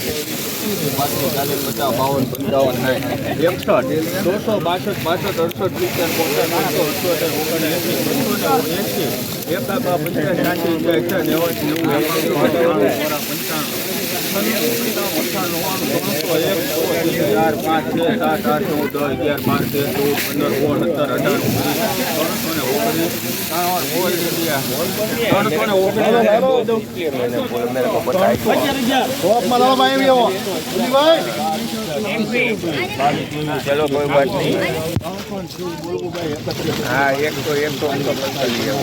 પાંત્રીસ ચાલીસ પચાસ બાવન પંચાવન સાઠ એકસઠ દોઢસો બાસઠ બાસઠ અડસઠ સિત્તેર પોસઠ આઠસો અઠ્યોતેર ઓગણએંસી પંચોતેર એંસી એકાબા પંચાસ છ્યાસી એકસઠ નેવું નેવું પંચાણું ચાર પાંચ છ સાત આઠ નવ દસ અગિયાર બાર તેર ચૌદ પંદર સોળ સત્તર અઢાર ઓગણીસ ત્રણસો ને ઓગણીસ ત્રણસો ને ઓગણીસ ચલો કોઈ વાત નહીં હા એક તો એક તો હું તો સાઠ એવો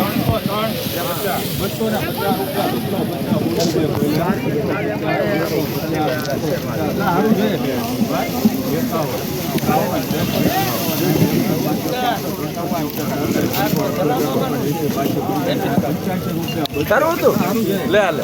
તારું હતું? લે લે.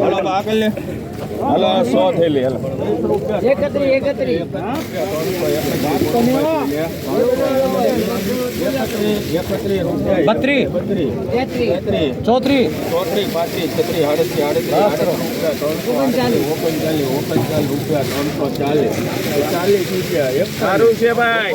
હાલો આગળ લે હાલો સો થયેલી હાલો એકત્રી એકત્રી બત્રી ચોત્રી ચોત્રી પાંત્રીસ રૂપિયા ત્રણસો ચાલીસ ચાલીસ રૂપિયા સારું છે ભાઈ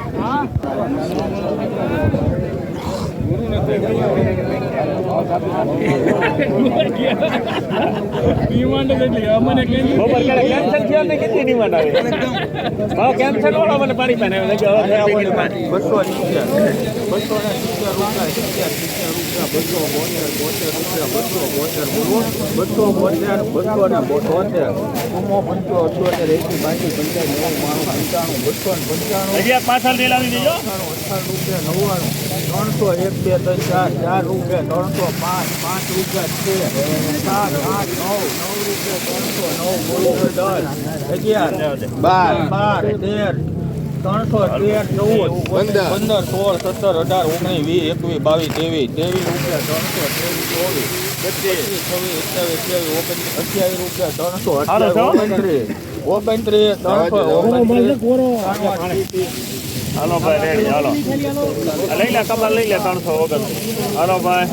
I want. વાર ફોન રાજુભાઈ બપોર કાલે કેન્સલ થયો ને કેટલી ડિમાન્ડ આવે હા કેન્સલ વાળો મને બસો બોતેર બસો ને બોતેર ઓમો પંચો અઠ્યોતેર એસી બાકી પંચાયત નેવું બાણું પંચાણું બસો ને પંચાણું પાછળ રેલ દેજો અઠ્ઠાણું અઠ્ઠાણું રૂપિયા નવ્વાણું ત્રણસો એક બે ત્રણ ચાર ચાર રૂપિયા ત્રણસો પાંચ પાંચ રૂપિયા છે. સાત આઠ નવ નવ રૂપિયા ત્રણસો નવ બોલો દસ અગિયાર બાર. બાર તેર ત્રણસો તેર ચૌદ પંદર. સોળ સત્તર અઢાર ઓગણીસ વીસ એકવીસ બાવીસ ત્રેવીસ ત્રેવીસ રૂપિયા ત્રણસો ત્રેવીસ ચોવીસ પચીસ છવ્વીસ અઠ્યાવીસ અઠ્યાવીસ ઓગણત્રીસ અઠ્યાવીસ રૂપિયા ત્રણસો અઠ્યાવીસ ઓગણત્રીસ ઓગણત્રીસ ત્રણસો ઓગણત્રીસ હાલો ભાઈ રેડી હલો. લઈ લે કમર લઈ લે ત્રણસો વગર હાલો ભાઈ.